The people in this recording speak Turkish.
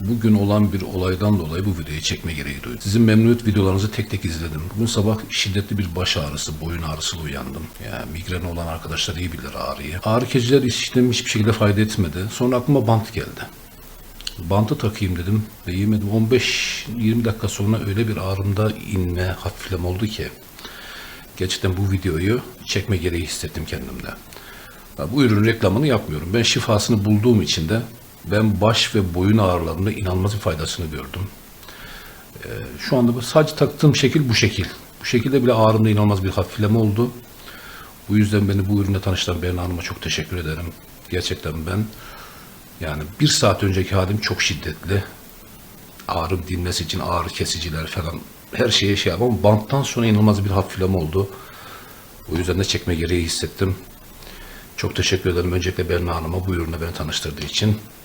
Bugün olan bir olaydan dolayı bu videoyu çekme gereği duydum. Sizin memnuniyet videolarınızı tek tek izledim. Bugün sabah şiddetli bir baş ağrısı, boyun ağrısıyla uyandım. Yani migren olan arkadaşlar iyi bilir ağrıyı. Ağrı kesiciler içtim hiçbir şekilde fayda etmedi. Sonra aklıma bant geldi. Bantı takayım dedim ve yemedim. 15-20 dakika sonra öyle bir ağrımda inme, hafifleme oldu ki gerçekten bu videoyu çekme gereği hissettim kendimde. Bu ürün reklamını yapmıyorum. Ben şifasını bulduğum için de ben baş ve boyun ağrılarında inanılmaz bir faydasını gördüm. Ee, şu anda sadece taktığım şekil bu şekil. Bu şekilde bile ağrımda inanılmaz bir hafifleme oldu. Bu yüzden beni bu ürünle tanıştıran Berna Hanım'a çok teşekkür ederim. Gerçekten ben yani bir saat önceki halim çok şiddetli. Ağrım dinmesi için ağrı kesiciler falan her şeye şey yapamam. Ama banttan sonra inanılmaz bir hafifleme oldu. O yüzden de çekme gereği hissettim. Çok teşekkür ederim öncelikle Berna Hanım'a bu ürünle beni tanıştırdığı için.